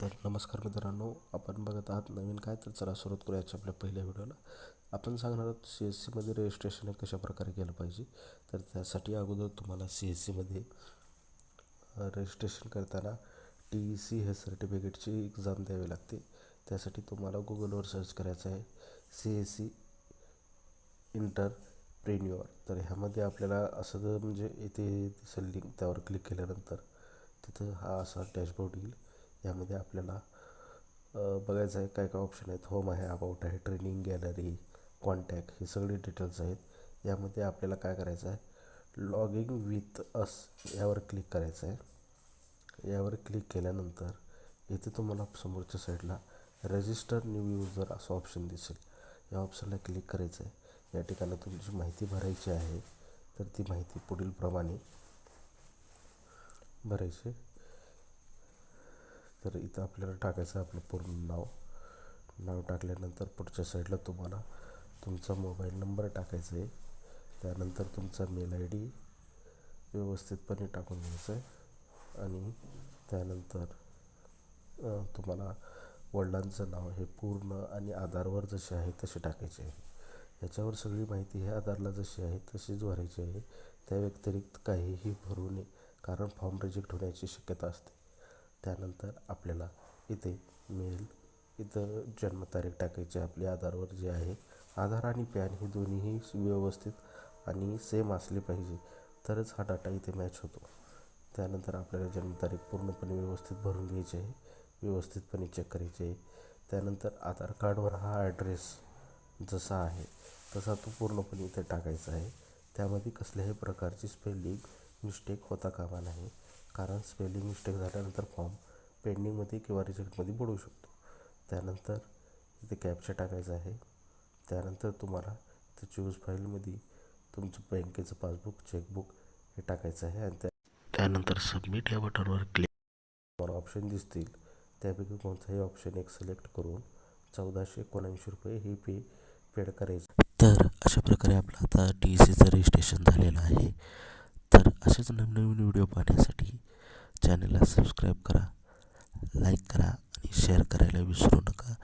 तर नमस्कार मित्रांनो आपण बघत आहात नवीन काय तर चला सुरुवात करूया आपल्या पहिल्या व्हिडिओला. आपण सांगणार आहोत सी एस सीमध्ये रजिस्ट्रेशन हे प्रकारे केलं पाहिजे? तर त्यासाठी अगोदर तुम्हाला सी एस सीमध्ये रजिस्ट्रेशन करताना टी ई सी हे सर्टिफिकेटची एक्झाम द्यावी लागते. त्यासाठी तुम्हाला गुगलवर सर्च करायचं आहे सी एस सी इंटरप्रेन्युअर तर ह्यामध्ये आपल्याला असं जर म्हणजे इथे दिसेल लिंक त्यावर क्लिक केल्यानंतर तिथं हा असा डॅशबोर्ड येईल. यामध्ये आपल्याला बघायचं आहे काय काय ऑप्शन आहेत. होम आहे अबाउट आहे ट्रेनिंग गॅलरी कॉन्टॅक्ट हे सगळे डिटेल्स आहेत. यामध्ये आपल्याला काय करायचं आहे? लॉगिंग विथ अस यावर क्लिक करायचं आहे. यावर क्लिक केल्यानंतर इथे तुम्हाला समोरच्या साईडला रजिस्टर न्यू युजर असं ऑप्शन दिसेल. या ऑप्शनला क्लिक करायचं आहे. या ठिकाणी तुमची माहिती भरायची आहे तर ती माहिती पुढीलप्रमाणे भरायची. तर इथं आपल्याला टाकायचं आपलं पूर्ण नाव. नाव टाकल्यानंतर पुढच्या साईडला तुम्हाला तुमचा मोबाईल नंबर टाकायचा आहे. त्यानंतर तुमचा मेल आय डी व्यवस्थितपणे टाकून घ्यायचा आहे. आणि त्यानंतर तुम्हाला वडिलांचं नाव हे पूर्ण आणि आधारवर जसे आहे तसे टाकायचे आहे. याच्यावर सगळी माहिती हे आधारला जशी आहे तशीच भरायची आहे. त्या व्यतिरिक्त काहीही भरू नये कारण फॉर्म रिजेक्ट होण्याची शक्यता असते. त्यानंतर आपल्याला इथे मिळेल. इथं जन्मतारीख टाकायची आपली आधारवर जे आहे आधार आणि पॅन ही दोन्हीही व्यवस्थित आणि सेम असली पाहिजे. तरच हा डाटा इथे मॅच होतो. त्यानंतर आपल्याला जन्मतारीख पूर्णपणे व्यवस्थित भरून घ्यायची आहे. व्यवस्थितपणे चेक करायची आहे. त्यानंतर आधार कार्डवर हा ॲड्रेस जसा आहे तसा तो पूर्णपणे इथे टाकायचा आहे. त्यामध्ये कसल्याही प्रकारची स्पेलिंग मिस्टेक होता कामा नाही कारण स्पेलिंग मिस्टेक झाल्यानंतर फॉर्म पेंडिंगमध्ये किंवा रिजेक्टमध्ये बुडवू शकतो. त्यानंतर इथे कॅप्चा टाकायचा आहे. त्यानंतर तुम्हाला इथे चूज फाईलमध्ये तुमचं बँकेचं पासबुक चेकबुक हे टाकायचं आहे आणि त्या त्यानंतर सबमिट या बटनवर क्लिक तुम्हाला ऑप्शन दिसतील. त्यापैकी कोणताही ऑप्शन एक सिलेक्ट करून चौदाशे एकोणऐंशी रुपये हे पे पेड करायचं. तर अशा प्रकारे आपलं आता डी सीचं रजिस्ट्रेशन झालेलं आहे. तर असेच नवनवीन व्हिडिओ पाहण्यासाठी सबस्क्राईब करा लाईक करा आणि शेअर करायला विसरू नका.